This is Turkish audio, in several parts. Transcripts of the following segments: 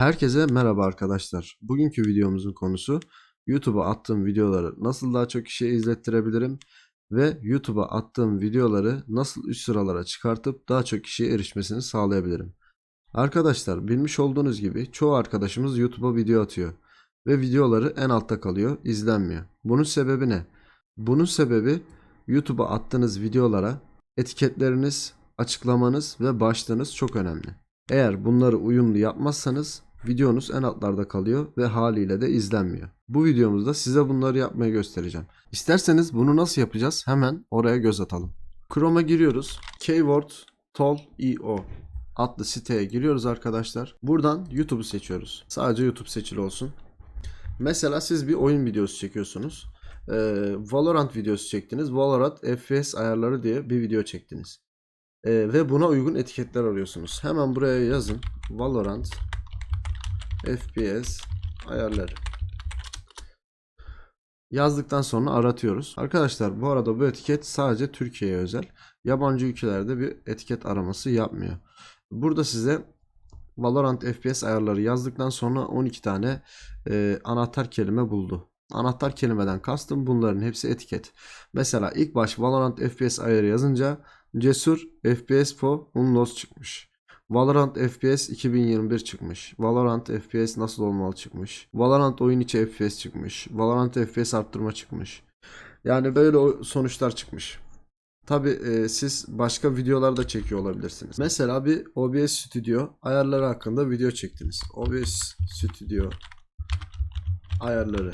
Herkese merhaba arkadaşlar. Bugünkü videomuzun konusu YouTube'a attığım videoları nasıl daha çok kişiye izlettirebilirim ve YouTube'a attığım videoları nasıl üst sıralara çıkartıp daha çok kişiye erişmesini sağlayabilirim. Arkadaşlar bilmiş olduğunuz gibi çoğu arkadaşımız YouTube'a video atıyor ve videoları en altta kalıyor, izlenmiyor. Bunun sebebi ne? Bunun sebebi YouTube'a attığınız videolara etiketleriniz, açıklamanız ve başlığınız çok önemli. Eğer bunları uyumlu yapmazsanız videonuz en altlarda kalıyor ve haliyle de izlenmiyor. Bu videomuzda size bunları yapmayı göstereceğim. İsterseniz bunu nasıl yapacağız? Hemen oraya göz atalım. Chrome'a giriyoruz. Keyword Tool.io adlı siteye giriyoruz arkadaşlar. Buradan YouTube'u seçiyoruz. Sadece YouTube seçili olsun. Mesela siz bir oyun videosu çekiyorsunuz. Ee, Valorant videosu çektiniz. Valorant FPS ayarları diye bir video çektiniz. Ee, ve buna uygun etiketler arıyorsunuz. Hemen buraya yazın. Valorant FPS ayarları. Yazdıktan sonra aratıyoruz. Arkadaşlar bu arada bu etiket sadece Türkiye'ye özel. Yabancı ülkelerde bir etiket araması yapmıyor. Burada size Valorant FPS ayarları yazdıktan sonra 12 tane e, anahtar kelime buldu. Anahtar kelimeden kastım bunların hepsi etiket. Mesela ilk baş Valorant FPS ayarı yazınca Cesur FPS for Unlost çıkmış. Valorant FPS 2021 çıkmış. Valorant FPS nasıl olmalı çıkmış. Valorant oyun içi FPS çıkmış. Valorant FPS arttırma çıkmış. Yani böyle sonuçlar çıkmış. Tabi siz başka videolar da çekiyor olabilirsiniz. Mesela bir OBS Studio ayarları hakkında video çektiniz. OBS Studio ayarları.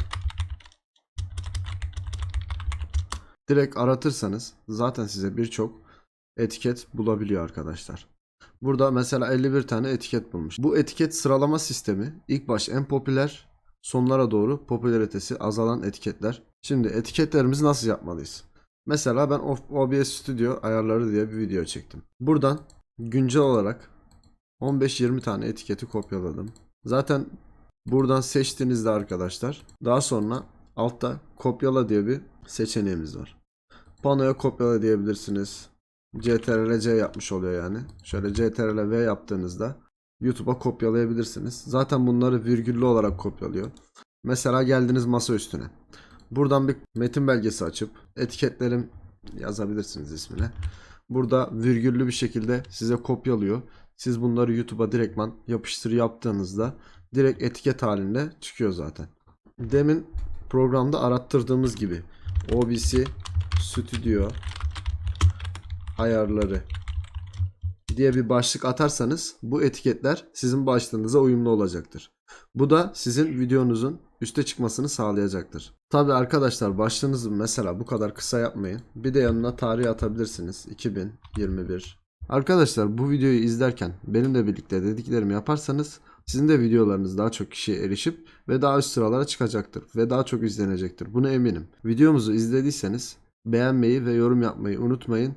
Direkt aratırsanız zaten size birçok etiket bulabiliyor arkadaşlar. Burada mesela 51 tane etiket bulmuş. Bu etiket sıralama sistemi ilk baş en popüler, sonlara doğru popülaritesi azalan etiketler. Şimdi etiketlerimizi nasıl yapmalıyız? Mesela ben OBS Studio ayarları diye bir video çektim. Buradan güncel olarak 15-20 tane etiketi kopyaladım. Zaten buradan seçtiğinizde arkadaşlar daha sonra altta kopyala diye bir seçeneğimiz var. Panoya kopyala diyebilirsiniz. CTRL-C yapmış oluyor yani. Şöyle CTRL-V yaptığınızda YouTube'a kopyalayabilirsiniz. Zaten bunları virgüllü olarak kopyalıyor. Mesela geldiniz masa üstüne. Buradan bir metin belgesi açıp etiketlerim yazabilirsiniz ismine. Burada virgüllü bir şekilde size kopyalıyor. Siz bunları YouTube'a direktman yapıştır yaptığınızda direkt etiket halinde çıkıyor zaten. Demin programda arattırdığımız gibi OBS Studio ayarları diye bir başlık atarsanız bu etiketler sizin başlığınıza uyumlu olacaktır. Bu da sizin videonuzun üste çıkmasını sağlayacaktır. Tabi arkadaşlar başlığınızı mesela bu kadar kısa yapmayın. Bir de yanına tarih atabilirsiniz. 2021. Arkadaşlar bu videoyu izlerken benimle birlikte dediklerimi yaparsanız sizin de videolarınız daha çok kişiye erişip ve daha üst sıralara çıkacaktır ve daha çok izlenecektir. Buna eminim. Videomuzu izlediyseniz beğenmeyi ve yorum yapmayı unutmayın.